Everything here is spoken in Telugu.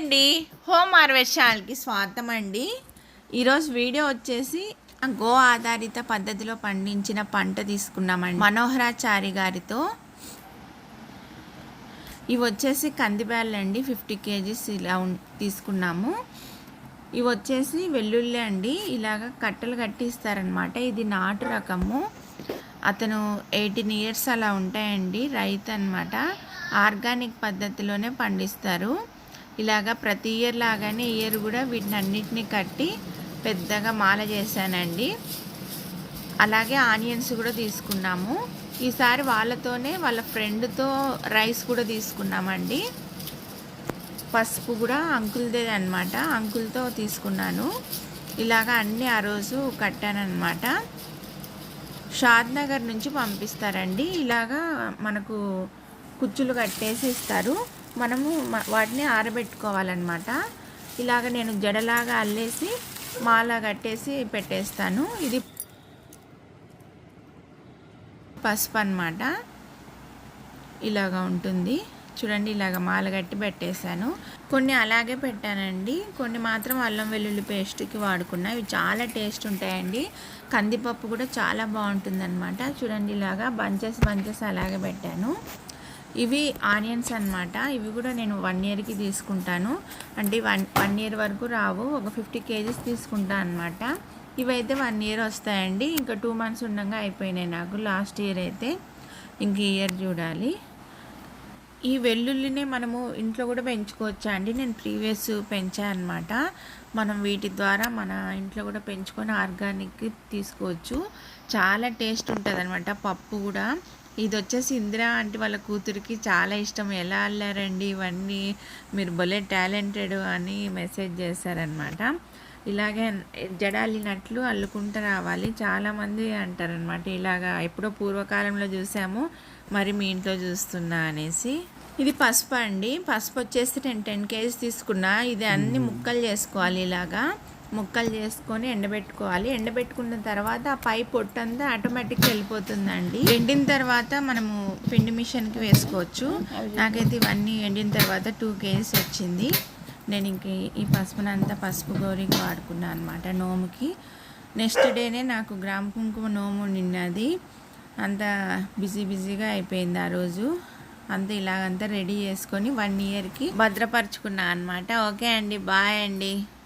అండి. హోమ్ హార్వెస్ట్ ఛానల్కి స్వాగతం అండి ఈరోజు వీడియో వచ్చేసి గో ఆధారిత పద్ధతిలో పండించిన పంట తీసుకున్నామండి. మనోహరాచారి గారితో. ఇవి వచ్చేసి కందిబ్యాళ్ళు అండి. ఫిఫ్టీ కేజీస్ ఇలా తీసుకున్నాము. ఇవి వచ్చేసి వెల్లుల్లి అండి. ఇలాగ కట్టలు కట్టిస్తారనమాట ఇది నాటు రకము. అతను ఎయిటీన్ ఇయర్స్ అలా ఉంటాయండి. రైతు అనమాట ఆర్గానిక్ పద్ధతిలోనే పండిస్తారు. ఇలాగా ప్రతి ఇయర్ లాగానే ఇయర్ కూడా వీటిని అన్నిటిని కట్టి పెద్దగా మాల చేశానండి. అలాగే ఆనియన్స్ కూడా తీసుకున్నాము. ఈసారి వాళ్ళతోనే వాళ్ళ ఫ్రెండ్తో రైస్ కూడా తీసుకున్నామండి. పసుపు కూడా అంకుల్దే అనమాట అంకుల్తో తీసుకున్నాను. ఇలాగ అన్నీ ఆ రోజు కట్టానమాట షాద్ నగర్ నుంచి పంపిస్తారండి. ఇలాగా మనకు కుచ్చులు కట్టేసి ఇస్తారు. మనము వాటిని ఆరబెట్టుకోవాలన్నమాట. ఇలాగ నేను జడలాగా అల్లేసి మాల కట్టేసి పెట్టేస్తాను. ఇది పసుపు అన్నమాట ఇలాగా ఉంటుంది. చూడండి ఇలాగ మాల కట్టి పెట్టేశాను. కొన్ని అలాగే పెట్టానండి. కొన్ని మాత్రం అల్లం వెల్లుల్లి పేస్ట్కి వాడుకున్నా. ఇవి చాలా టేస్ట్ ఉంటాయండి. కందిపప్పు కూడా చాలా బాగుంటుంది చూడండి ఇలాగా బంచెస్ బంచెస్ అలాగే పెట్టాను. ఇవి ఆనియన్స్ అన్నమాట. ఇవి కూడా నేను వన్ ఇయర్కి తీసుకుంటాను. అంటే వన్ వన్ ఇయర్ వరకు రావు. ఒక ఫిఫ్టీ కేజీస్ తీసుకుంటాను అనమాట ఇవైతే వన్ ఇయర్ వస్తాయండి. ఇంకా టూ మంత్స్ ఉండగా అయిపోయినాయి నాకు. లాస్ట్ ఇయర్ అయితే. ఇంక ఇయర్ చూడాలి. ఈ వెల్లుల్లినే మనము ఇంట్లో కూడా పెంచుకోవచ్చా అండి? నేను ప్రీవియస్ పెంచాను అనమాట మనం వీటి ద్వారా మన ఇంట్లో కూడా పెంచుకొని ఆర్గానిక్ తీసుకోవచ్చు. చాలా టేస్ట్ ఉంటుంది అనమాట పప్పు కూడా. ఇది వచ్చేసి ఇందిరా అంటే వాళ్ళ కూతురికి చాలా ఇష్టం. ఎలా అల్లారండి ఇవన్నీ? మీరు భలే టాలెంటెడ్ అని మెసేజ్ చేశారనమాట ఇలాగే జడాలినట్లు అల్లుకుంటూ రావాలి. చాలామంది అంటారనమాట ఇలాగా ఎప్పుడో పూర్వకాలంలో చూసాము మరి మీ ఇంట్లో చూస్తున్నా అనేసి. ఇది పసుపు అండి పసుపు వచ్చేసి నేను టెన్ కేజీస్ తీసుకున్నా. ఇది అన్ని ముక్కలు చేసుకోవాలి ఇలాగా. ముక్కలు చేసుకొని ఎండబెట్టుకోవాలి. ఎండబెట్టుకున్న తర్వాత ఆ పై పొట్టంతా ఆటోమేటిక్గా వెళ్ళిపోతుందండి. ఎండిన తర్వాత మనము పిండి మిషన్కి వేసుకోవచ్చు. నాకైతే ఇవన్నీ ఎండిన తర్వాత టూ కేజీస్ వచ్చింది. నేను ఇంక ఈ పసుపునంతా పసుపు గౌరికి వాడుకున్నాను అనమాట నోముకి. నెక్స్ట్ డేనే నాకు గ్రామ కుంకుమ నోము నిన్నది. అంత బిజీ బిజీగా అయిపోయింది ఆ రోజు. అంతా ఇలాగంతా రెడీ చేసుకొని వన్ ఇయర్కి భద్రపరుచుకున్నా అనమాట ఓకే అండి బాయ్ అండి.